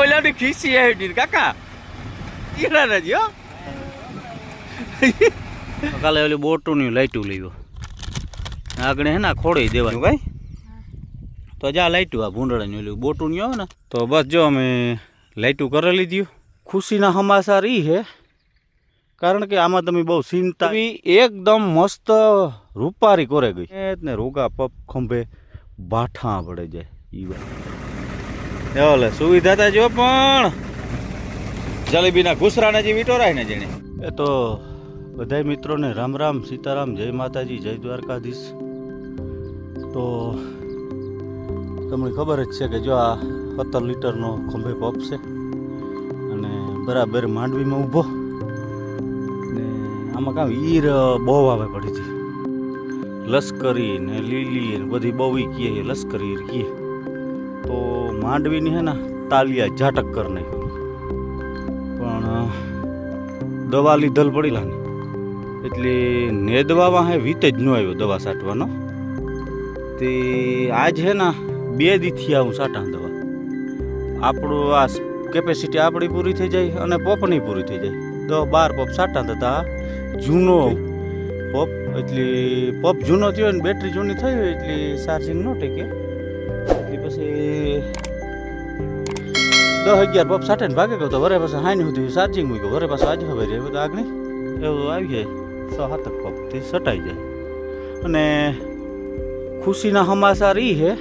ઓલાની ખીસી આવી હતી કાકા કીડા નથી હો કાલે ઓલી બોટુની લાઈટું લેવો આગળ હે ને ખોડી દેવાનું ભાઈ તો જા લાઈટું આ ભૂંડળાની ઓલું બોટું ની આવે ને. તો બસ જો અમે લાઈટું કરી લીધી. ખુશીના સમાચાર ઈ હે. કારણ કે આમાં તમે બહુ ચિંતા એકદમ મસ્ત રૂપારી કરે ગઈ. એ ને રોગા પપ ખંભે બાઠા પડે જાય એ વાત. ઓલે સુવિધા તા જો પણ જલેબીના ઘૂસરાને જે વિટોરાય ને જેને એ તો બધાય મિત્રોને રામ રામ, સીતારામ, જય માતાજી, જય દ્વારકાધીશ. તો તમને ખબર જ છે કે જો આ સત્તર લીટરનો ખંભે પપ અને બરાબર માંડવીમાં ઊભો. ને આમાં કામ ઈર બહુ આવે પડી હતી લશ્કરી ને લીલી ને બધી બહુ કીએ લશ્કરી તો માંડવીની હે ને, તાલિયા ઝાટક કરી નાખ્યું પણ દવા લીધલ પડી ને એટલે નેદવામાં હે વીતે જ ન આવ્યો દવા સાટવાનો. તે આજ હે ને, બે દીથી આવું સાટા દવા. આપણું આ કેપેસિટી આપણી પૂરી થઈ જાય અને પોપની પૂરી થઈ જાય. તો બાર પોપ સાટા થતા. જૂનો પોપ, એટલે પોપ જૂનો થયો ને બેટરી જૂની થઈ હોય એટલે ચાર્જિંગ ન ટેકે. એટલે પછી દસ અગિયાર પપ સાઠે ભાગે ગયો તો વરે પાછા હાની સુધી ચાર્જિંગ મૂક્યો વરે પાછું આજે ખબર એવું તો આગળ. એવું આવી જાય. છ સાતક પપથી સટાઈ જાય. અને ખુશીના સમાચાર એ છે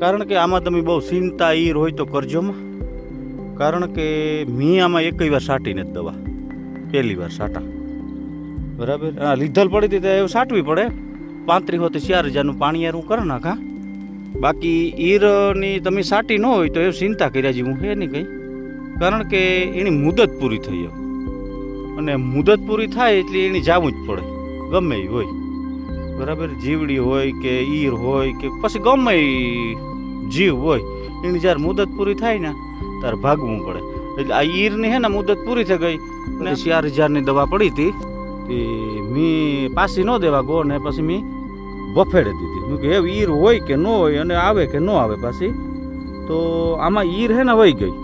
કારણ કે આમાં તમે બહુ ચિંતા એ હોય તો કરજોમાં કારણ કે મેં આમાં એક વાર સાટી નથી દવા. પહેલી વાર સાટા. બરાબર? લીધલ પડી હતી તો એવું સાટવી પડે. પાંત્રીસ હોતી ચાર હજારનું પાણી યાર હું કરી નાખા. બાકી ઈરની તમે સાટી ન હોય તો એ ચિંતા કર્યા જેવું હે નહીં કંઈ. કારણ કે એની મુદત પૂરી થઈ અને મુદત પૂરી થાય એટલે એને જાવું જ પડે. ગમે એ હોય. બરાબર? જીવડી હોય કે ઈર હોય કે પછી ગમે જીવ હોય, એની જ્યારે મુદત પૂરી થાય ને, ત્યારે ભાગવું પડે. એટલે આ ઈરની હે ને મુદત પૂરી થઈ ગઈ. અને ચાર હજારની દવા પડી હતી એ મેં પાછી ન દેવા ગો ને, પછી મેં બફેડે દીધી. મેં કે એ ઈર હોય કે ન હોય અને આવે કે ન આવે પાછી? તો આમાં ઈર હે ને વહી ગઈ.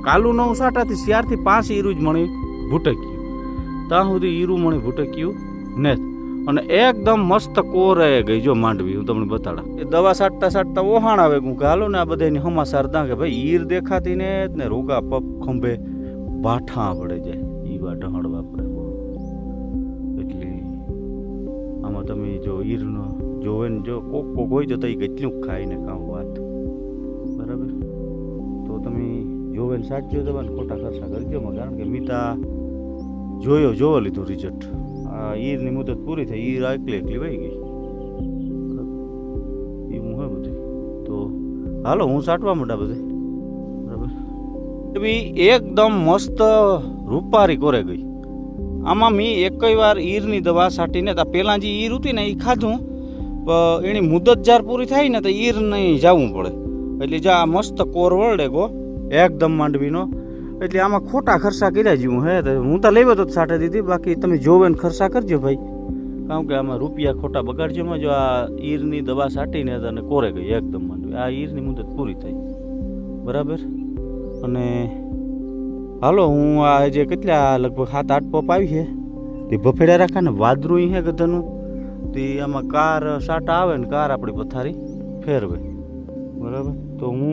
કાલું નવ સાટાથી ચારથી પાંચ ઈરું જ મણી ભૂટક્યું. ત્યાં સુધી ઈરું મણી ભૂટક્યું ને અને એકદમ મસ્ત કોરે ગઈ. જો માંડવી, હું તમને બતાડા. એ દવા સાટતા સાટતા ઓહાણ આવે હું હાલો ને આ બધાની હમાસાર દા કે ભાઈ, ઈર દેખાતી ને જ ને રોગા પપ ખંભે બાઠા પડે જાય. તમે જો ઈરનો જોવે ને જો કોક કોક હોય તો તઈ કેટલું ખાય ને કામ વાત. બરાબર? તો તમે જોવે ને સાચજો દવા ખોટા ખર્ચા કરજો માં કારણ કે મીતા જોયો, જોવો લીધું રિઝલ્ટ આ ઈરની મુદત પૂરી થઈ ઈર એકલી એકલી વહી ગઈ. એવું હોય બધું. તો હાલો, હું સાટવા માંડા બધે. બરાબર? એકદમ મસ્ત રૂપારી કોરે ગઈ. આમાં મેં એકય વાર ઈરની દવા છાંટીને તો પહેલાં જે ઈર હતી ને એ ખાધું એની મુદત જ્યારે પૂરી થાય ને તો ઈર નહીં જવું પડે. એટલે જા મસ્ત કોર વળડે ગો, એકદમ માંડવીનો. એટલે આમાં ખોટા ખર્ચા કર્યા જેવું હે તો હું તો લેવો તો સાટે દીધી, બાકી તમે જોવે ને ખર્ચા કરજો ભાઈ. કારણ કે આમાં રૂપિયા ખોટા બગાડજો માં જો આ ઈરની દવા છાંટીને તને કોરે ગઈ, એકદમ માંડવી. આ ઈરની મુદત પૂરી થઈ બરાબર? અને હાલો, હું આ જે કેટલા લગભગ સાત, આઠ પપ આવી છે. તે બફેડા રાખા ને વાદરું હે ગધાનું. તે આમાં કાર સાટા આવે ને કાર આપણી પથારી ફેરવે. બરાબર? તો હું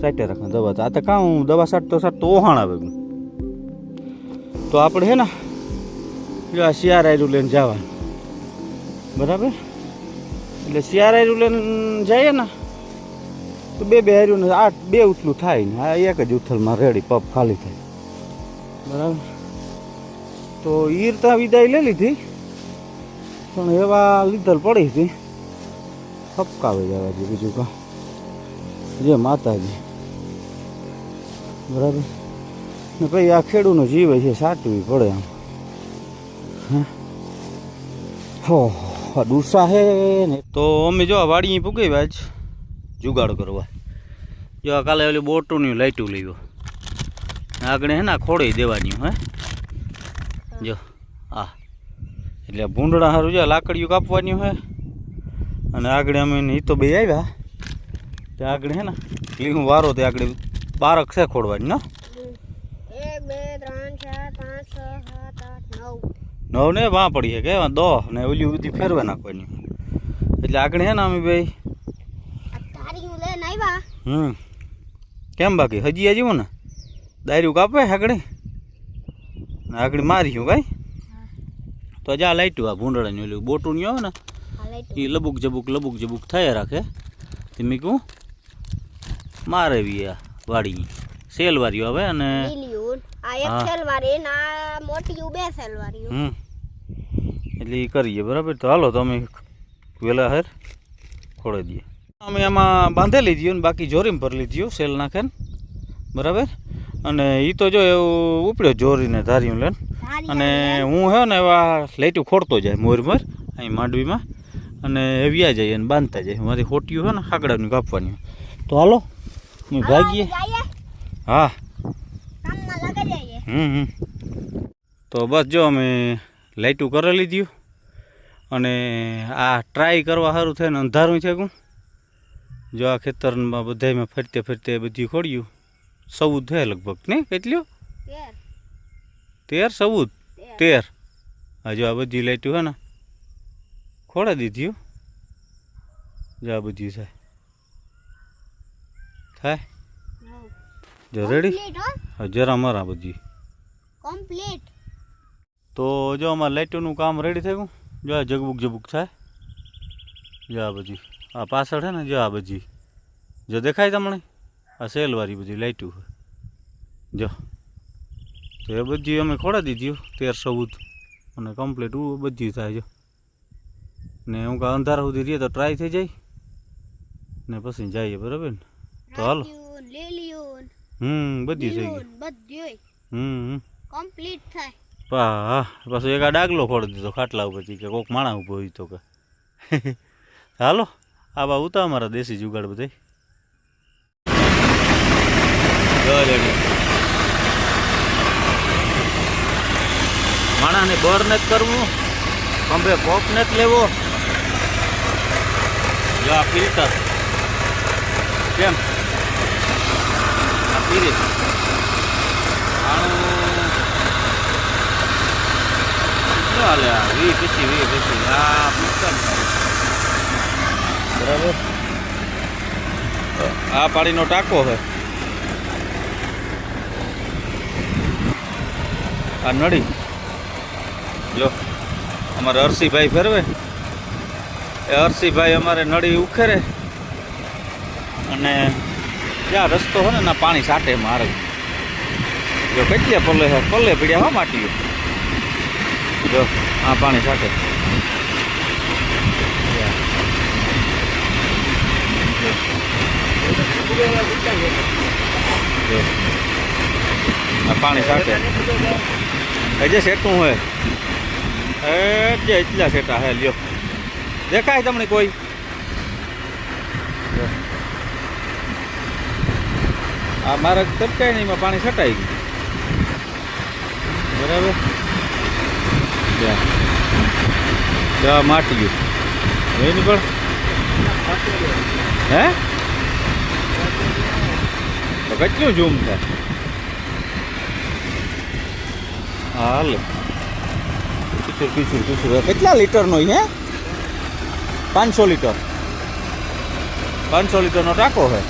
સાટે રાખા દવા. આ તો કાં હું દવા સાટતો સાટતો ઓહાણ આવે તો આપણે હે ને આ શિયાર આયરું લઈને જવાનું. બરાબર? એટલે શિયાર આયરું લઈને જઈએ ને, તો બે બે હાર્યું ને આઠ, બે ઉથલું થાય ને. આ એક જ ઉથલમાં રેડી, પપ ખાલી થાય. બરાબર. તો ઈરતા વિદાય લઈ લીધી. પણ એવા લીધલ પડી હતી. ફપકાવી જવા દે બીજું કાં જે માતાજી. બરાબર. ને પછી આ ખેડૂનો જીવ છે, સાચવી પડે આમ. હે? ડુસા હે ને. તો અમે જો વાડી પૂગી જ. જુગાડ કરવા. જો કાલે ઓલી બોટુની લાઈટું લીધો. આગળ હે ને ખોડી દેવાની હે જો આ. એટલે ભૂંડળા સારું છે લાકડીઓ કાપવાની હે અને આગળ અમે એ તો બે આવ્યા. તે આગળ હે ને લીહું વારો તે આગળ બારક છે ખોડવાની ના નવ. ને વાં પડી છે કે? દો ને ઓલી બધી ફેરવા નાખવાની. એટલે આગળ હે ને અમે ભાઈ. હમ. કેમ બાકી? હજી આજી ને? દાયરું કાપે આગળ હાકડી આગળ માર્યું કાંઈ? તો જા લાઈટું આ ભૂંડળાની ઓલું બોટું નહીં આવે ને એ લબુક જબુક લબુક જબુક થયા રાખે. તે મેં કહું મારે બી આ વાડી સેલ વાળી આવે અને એટલે એ કરીએ બરાબર? તો હાલો તમે વેલા હેર ખોડી દઈએ. અમે આમાં બાંધેલી દઈએ ને બાકી જોરીમ ભરી લીધી સેલ નાખે બરાબર? અને એ તો જો એવું ઉપડ્યો જોરીને ધાર્યું લેન અને હું હે ને એવા લાઈટું ખોડતો જાય મોર મોર અહીં માંડવીમાં. અને વ્યા જાય અને બાંધતા જાય. મારી હોટીયું છે ને હાકડાની કાપવાની. તો હાલો હું ભાગીએ. હા. હમ હમ. તો બસ જો અમે લાઈટું કરી લીધું. અને આ ટ્રાય કરવા સારું થાય ને અંધારું છે કું જો આ ખેતરમાં બધામાં ફરતે ફરતે બધું ખોડ્યું. સૌદ છે લગભગ ને કેટલું? તેર. સૌદ તેર. હજુ હા આ બધી લાઈટું છે ને. ખોડા દીધી હો. જો આ બધી થાય? થાય જો રેડી? કમ્પ્લીટ હો. હા જરા મારા બધી. કમ્પ્લીટ. તો જો અમારે લાઇટોનું કામ રેડી થઈ ગયું. જો આ જગબુક જબુક થાય. જો આ બધી. આ પાછળ છે ને જો આ બધી. જો દેખાય તમને? આ સેલવાળી બધી લાઇટું જો તો એ બધી અમે ખોડા દીધી તેર ચૌદ. અને કમ્પ્લીટ બધી થાય જો. ને હું કાં અંધારા સુધી રહીએ તો ટ્રાય થઈ જાય. ને પછી જઈએ બરાબર ને? તો હાલો. હમ બધી થઈ ગઈ. લીલું હમ હમ. કમ્પ્લીટ થાય. પા પાછો એક આ ડાગલો ખોડી દીધો ખાટલા ઉપરથી કે કોક માણા ઊભો હોય તો કે. હાલો આ બા ઉતા અમારા દેશી જુગાડ બધે માણાને બર નથી કરવું, ખંભે કોપ નથી લેવો. જો આ ફિલ્ટર. કેમ? આ પીરી હાલે આ? વી પછી વી પછી આ પિસ્તાલીસ બરાબર. આ પાણીનો ટાંકો છે. આ નળી જો, અમારે હરસીભાઈ ફેરવે. એ હરસીભાઈ અમારે નળી ઉખેરે અને જ્યાં રસ્તો હોય ને ના પાણી સાટે મારે. જો, કેટલે પલ્લે પલ્લે પીડ્યા હા માટીઓ જો, આ પાણી સાટે. આ પાણી સાથે હજે સેટું હોય. એ જે એટલા સેટા હે, લ્યો. દેખાય તમને કોઈ? આ મારા તરકાય નહીં એમાં પાણી છટાઈ ગયું. બરાબર? ત્યાં ગયું. માટી એની પણ? હે? કેટલું ઝૂમ થાય હા હાલે. કિચુર કિચુર કિચુર કેટલા લીટરનો હે? પાંચસો લીટર. પાંચસો લીટરનો ટાંકો છે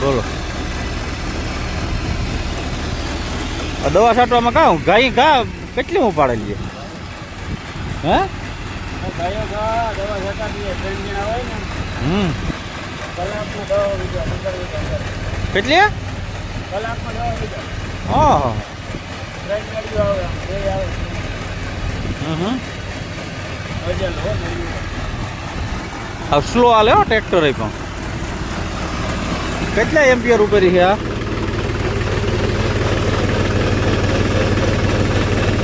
બોલો. આ દવા છાંટવામાં કાં ગાય ઘા કેટલી ઉપાડેલી છે? હે? હમ. કેટલી હા? હમ આ સ્લો હાલે હો ટ્રેક્ટર પણ. કેટલા એમ્પિયર ઉપર છે આ?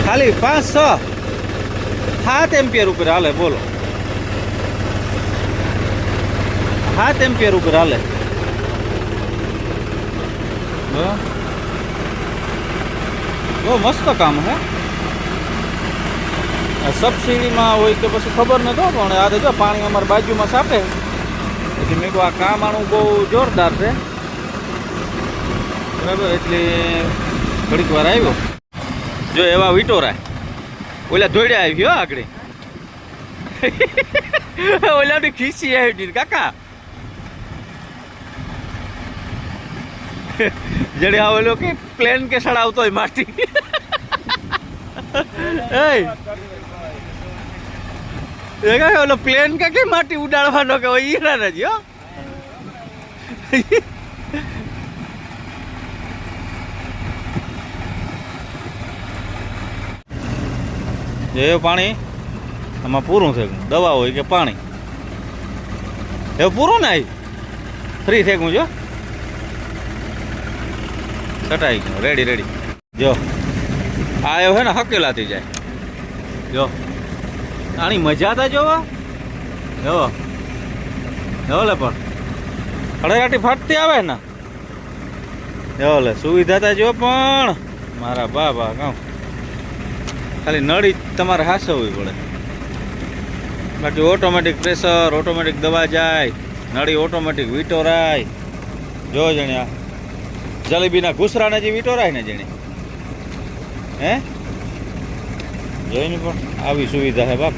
ખાલી પાંચ, છ. સાત એમ્પિયર ઉપર હાલે, બોલો. સાત એમ્પિયર ઉપર હાલે. બરાબર. બહુ મસ્ત કામ હે. સબસિડીમાં હોય કે પછી ખબર નતો પણ આ જો પાણી અમારે બાજુમાં સાપે. પછી મેં કહું આ કામ આનું બહુ જોરદાર છે. બરાબર, એટલે ઘડીક વાર આવ્યો. જો એવા વિટોરા. ઓલા દોડ્યા આવી હો આગળ. ઓલાની ખીસી આવી કાકા. જડે આવેલો કે પ્લેન કે સડાવતો હોય માટી. એ કાંઈ ઓલો પ્લેન કે કે માટી ઉડાડવાનો કે હોય ઈરા નથી હો જે પાણી, આમાં પૂરું છે દવા હોય કે પાણી. એ પૂરું ને ફ્રી થઈ ગયું જો સટાઈ ગયો. રેડી રેડી જો. આ એવો હે ને હકેલાથી જાય. જો. આની મજા તા જોવા. જો. જો લે પણ. હળેરાટી ફાટતી આવે ને. જો લે, સુવિધા તા જો પણ. મારા બાબા, કામ. ખાલી નળી તમારે હાસવવી પડે. બાકી ઓટોમેટિક પ્રેશર ઓટોમેટિક દવા જાય. નળી ઓટોમેટિક વિટોરાય જો જણ્યા. જલેબીના ઘૂસરાને જે વિટોરાય ને જેને હે? જોઈને પણ આવી સુવિધા હે બાપ.